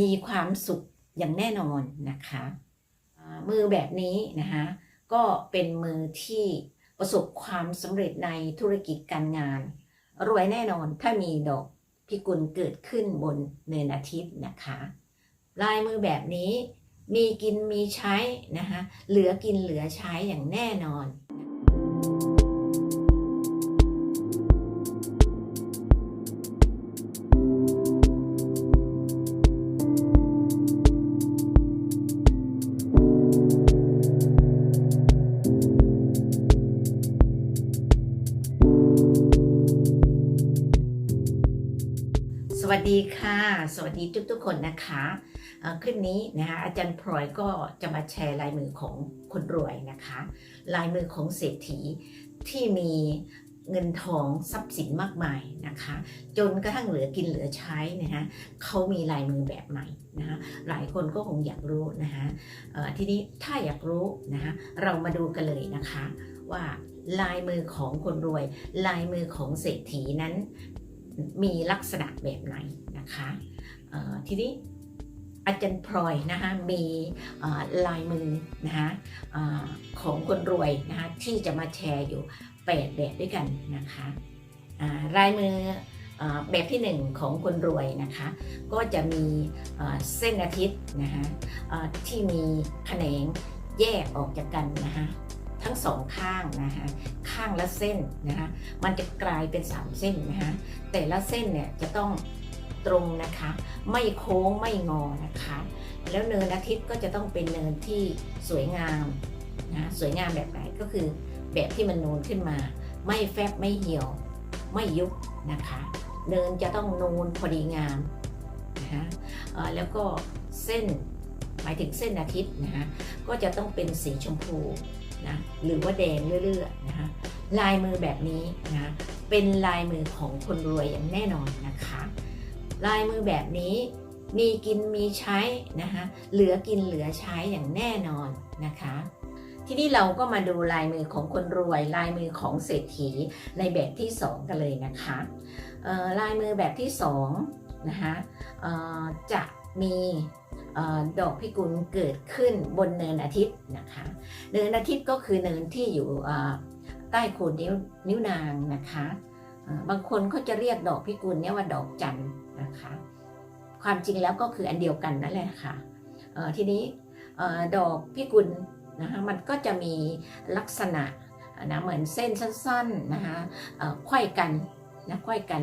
มีความสุขอย่างแน่นอนนะคะมือแบบนี้นะคะก็เป็นมือที่ประสบความสำเร็จในธุรกิจการงาน รวยแน่นอนถ้ามีดอกพิกุลเกิดขึ้นบนเนินอาทิตย์นะคะ ลายมือแบบนี้มีกินมีใช้นะคะเหลือกินเหลือใช้อย่างแน่นอน ดีค่ะ สวัสดีทุก ๆ คนนะคะคลิปนี้นะคะอาจารย์พลอยก็จะมาแชร์ลายมือของคนรวยนะคะ ลายมือของเศรษฐีที่มีเงินทองทรัพย์สินมากมายนะคะ จนกระทั่งเหลือกินเหลือใช้นะคะเขามีลายมือแบบไหนนะคะหลายคนก็คงอยากรู้นะคะทีนี้ถ้าอยากรู้นะคะเรามาดูกันเลยนะคะว่าลายมือของคนรวย ลายมือของเศรษฐีนั้น มีลักษณะแบบไหนนะคะทีนี้อาจารย์พลอยนะคะมีลายมือนะคะออของคนรวยนะคะที่จะมาแชร์อยู่8แบบด้วยกันนะคะลายมือแบบที่ 1 ของคนรวยนะคะก็จะมีเส้นอาทิตย์นะคะที่มีแขนงแยกออกจากกันนะคะ ทั้งสองข้างนะคะข้างละเส้นนะคะมันจะกลายเป็น 3 เส้นนะคะแต่ละเส้นเนี่ยจะต้องตรงนะคะ ไม่โค้งไม่งอนะคะ แล้วเนินอาทิตย์ก็จะต้องเป็นเนินที่สวยงามนะสวยงามแบบไหนก็คือแบบที่มันนูนขึ้นมา ไม่แฟบไม่เหี่ยว ไม่ยุบนะคะ เนินจะต้องนูนพอดีงามนะคะแล้วก็เส้นหมายถึงเส้นอาทิตย์นะคะก็จะต้องเป็นสีชมพู นะหรือว่าแดงเรื่อยๆนะคะลายมือแบบนี้นะเป็นลายมือของคนรวยอย่างแน่นอนนะคะ ลายมือแบบนี้มีกินมีใช้นะคะเหลือกินเหลือใช้อย่างแน่นอนนะคะ ทีนี้เราก็มาดูลายมือของคนรวย ลายมือของเศรษฐีในแบบที่ 2 กันเลยนะคะลายมือแบบที่2นะคะจะมี ดอกพิกุลเกิดขึ้นบนเนินอาทิตย์นะคะ เนินอาทิตย์ก็คือเนินที่อยู่ใต้โคนนิ้วนิ้วนางนะคะ บางคนเขาจะเรียกดอกพิกุลเนี่ยว่าดอกจันนะคะ ความจริงแล้วก็คืออันเดียวกันนั่นแหละค่ะเอ่อทีนี้ดอกพิกุลนะคะมันก็จะมีลักษณะนะเหมือนเส้นสั้นๆนะคะเอ่อไขว้กันนะไขว้กัน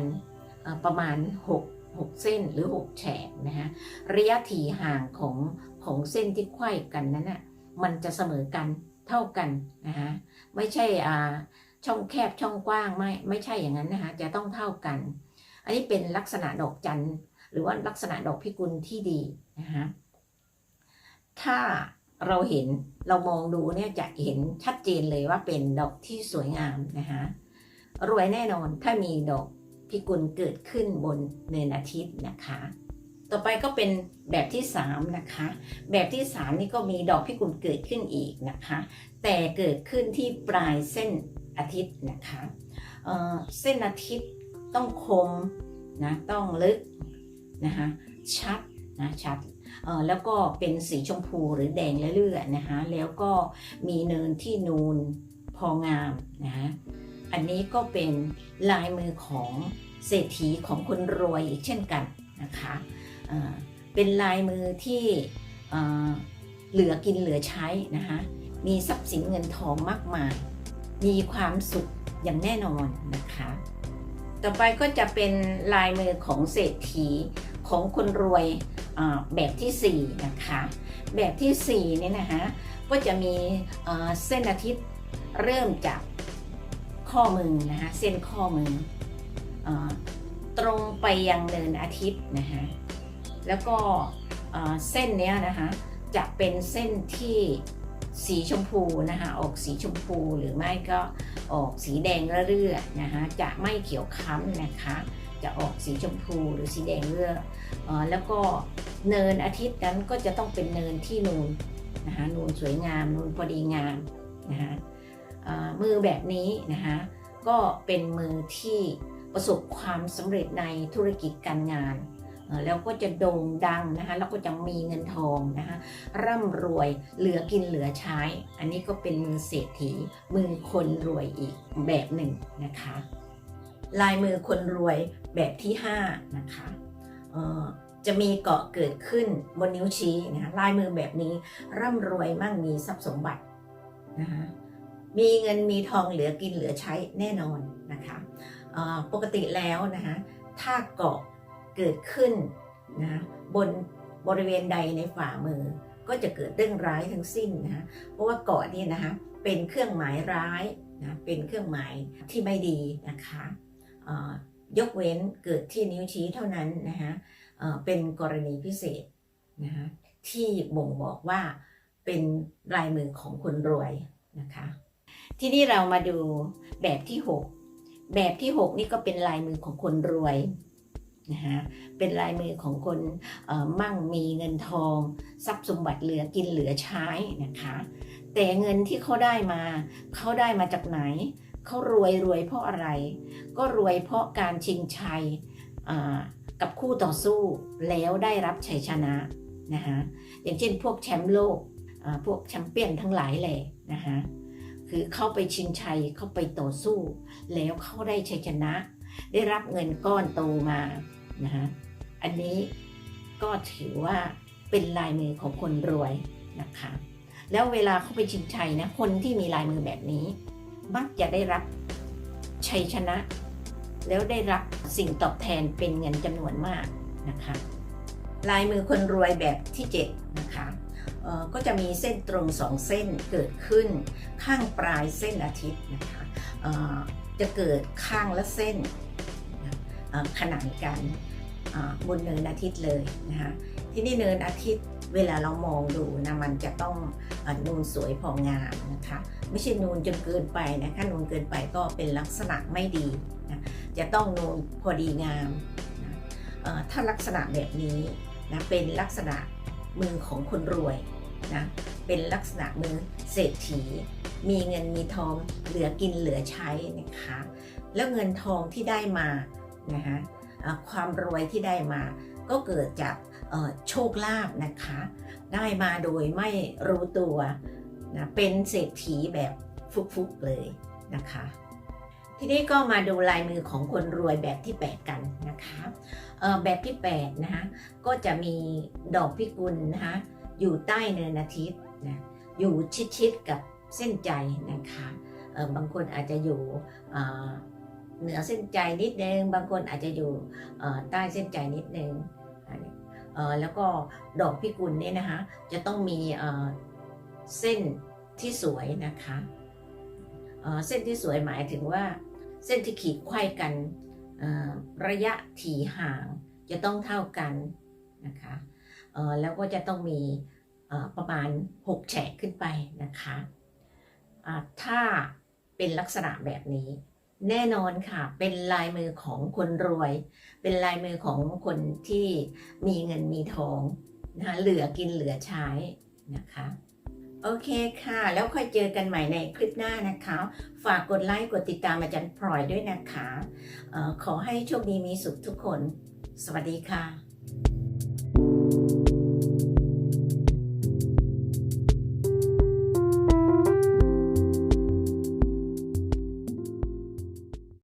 ประมาณ 6 6 เส้นหรือ 6 แฉกนะคะระยะถี่ห่างของของเส้นที่ไขว้กันนั้นน่ะมันจะเสมอกันเท่ากันนะคะไม่ใช่อ่าช่องแคบช่องกว้างไม่ไม่ใช่อย่างนั้นนะคะจะต้องเท่ากัน อันนี้เป็นลักษณะดอกจันหรือว่าลักษณะดอกพิกุลที่ดีนะคะถ้าเราเห็นเรามองดูเนี่ยจะเห็นชัดเจนเลยว่าเป็นดอกที่สวยงามนะคะรวยแน่นอนถ้ามีดอก พิกุลเกิดขึ้นบนเนินอาทิตย์นะคะ ต่อไปก็เป็นแบบที่3นะคะ แบบที่ 3 นี่ก็มีดอกพิกุลเกิดขึ้นอีกนะคะ แต่เกิดขึ้นที่ปลายเส้นอาทิตย์นะคะเเส้นอาทิตย์ต้องคมนะต้องลึกนะคะชัดนะชัดแล้วก็เป็นสีชมพูหรือแดงเรื่อยๆนะคะแล้วก็มีเนินที่นูนพองามนะ อันนี้ก็เป็นลายมือของเศรษฐีของคนรวยอีกเช่นกันนะคะเอ่อเป็นลายมือที่เหลือกินเหลือใช้นะคะมีทรัพย์สินเงินทองมากมาย มีความสุขอย่างแน่นอนนะคะ ต่อไปก็จะเป็นลายมือของเศรษฐีของคนรวยแบบที่4นะคะแบบที่4เนี่ยนะคะก็จะมีเส้นอาทิตย์เริ่มจาก ข้อมือนะคะเส้นข้อมืออตรงไปยังเนินอาทิตย์นะคะแล้วก็เส้นเนี้ยนะคะจะเป็นเส้นที่สีชมพูนะคะออกสีชมพูหรือไม่ก็ออกสีแดงเรื่อยๆนะคะจะไม่เขียวค้ำนะคะจะออกสีชมพูหรือสีแดงเรื่อยเอ่อแล้วก็เนินอาทิตย์นั้นก็จะต้องเป็นเนินที่นูนนะคะนูนสวยงามนูนพอดีงามนะคะ มือแบบนี้นะคะก็เป็นมือที่ประสบความสำเร็จในธุรกิจการงาน แล้วก็จะโด่งดังนะคะแล้วก็จะมีเงินทองนะคะร่ำรวยเหลือกินเหลือใช้ อันนี้ก็เป็นมือเศรษฐี มือคนรวยอีกแบบหนึ่งนะคะลายมือคนรวยแบบที่ 5 นะคะจะมีเกาะเกิดขึ้นบนนิ้วชี้นะคะลายมือแบบนี้ร่ำรวยมั่งมีทรัพย์สมบัตินะคะ มีเงินมีทองเหลือกินเหลือใช้แน่นอนนะคะปกติแล้วนะคะถ้าเกาะเกิดขึ้นนะบนบริเวณใดในฝ่ามือ ก็จะเกิดเรื่องร้ายทั้งสิ้นนะคะเพราะว่าเกาะนี่นะคะเป็นเครื่องหมายร้ายนะเป็นเครื่องหมายที่ไม่ดีนะคะยกเว้นเกิดที่นิ้วชี้เท่านั้นนะคะเป็นกรณีพิเศษนะคะที่บ่งบอกว่าเป็นลายมือของคนรวยนะคะ ที่นี่เรามาดูแบบที่ 6 แบบที่ 6 นี่ก็เป็นลายมือของคนรวยนะคะเป็นลายมือของคนมั่งมีเงินทอง ทรัพย์สมบัติเหลือกินเหลือใช้นะคะแต่เงินที่เขาได้มา เขาได้มาจากไหน เขารวยรวยเพราะอะไร ก็รวยเพราะการชิงชัยกับคู่ต่อสู้แล้วได้รับชัยชนะนะคะอย่างเช่นพวกแชมป์โลกพวกแชมเปี้ยนทั้งหลายแหละนะคะ คือเข้าไปชิงชัยเข้าไปต่อสู้ แล้วเขาได้ชัยชนะ ได้รับเงินก้อนโตมานะคะอันนี้ก็ถือว่าเป็นลายมือของคนรวยนะคะ แล้วเวลาเขาไปชิงชัยนะคนที่มีลายมือแบบนี้ มักจะได้รับชัยชนะ แล้วได้รับสิ่งตอบแทนเป็นเงินจำนวนมากนะคะ ลายมือคนรวยแบบที่7นะคะเอ่อ ก็จะมีเส้นตรงสองเส้นเกิดขึ้นข้างปลายเส้นอาทิตย์นะคะจะเกิดข้างละเส้นขนานกันบนเนินอาทิตย์เลยนะคะที่นี่เนินอาทิตย์เวลาเรามองดูนะมันจะต้องอนูนสวยพองามนะคะไม่ใช่นูนจนเกินไปนะคะนูนเกินไปก็เป็นลักษณะไม่ดีนะจะต้องนูนพอดีงามนะถ้าลักษณะแบบนี้นะเป็นลักษณะมือของคนรวย นะเป็นลักษณะมือเศรษฐี มีเงินมีทองเหลือกินเหลือใช้นะคะแล้วเงินทองที่ได้มานะคะความรวยที่ได้มา ก็เกิดจากโชคลาภนะคะ ได้มาโดยไม่รู้ตัวนะเป็นเศรษฐีแบบฟุกๆเลยนะคะทีนี้ก็มาดูลายมือของคนรวยแบบที่ 8 กันนะคะแบบที่8นะคะก็จะมีดอกพิกุลนะคะ อยู่ใต้เนินอาทิตย์นะอยู่ชิดๆกับเส้นใจนะคะบางคนอาจจะอยู่เหนือเส้นใจนิดนึง บางคนอาจจะอยู่ใต้เส้นใจนิดนึงอันนี้เอ่อแล้วก็ดอกพิกุลเนี่ยนะคะจะต้องมีเส้นที่สวยนะคะเส้นที่สวยหมายถึงว่า เส้นที่ขีดไขว้กันระยะถี่ห่างจะต้องเท่ากันนะคะ แล้วก็จะต้องมีประมาณ 6 แฉกขึ้นไปนะคะถ้าเป็นลักษณะแบบนี้ แน่นอนค่ะ เป็นลายมือของคนรวย เป็นลายมือของคนที่มีเงินมีทองนะคะเหลือกินเหลือใช้นะคะโอเคค่ะ แล้วค่อยเจอกันใหม่ในคลิปหน้านะคะ ฝากกดไลค์กดติดตามอาจารย์พลอยด้วยนะคะออขอให้โชคดีมีสุขทุกคน สวัสดีค่ะ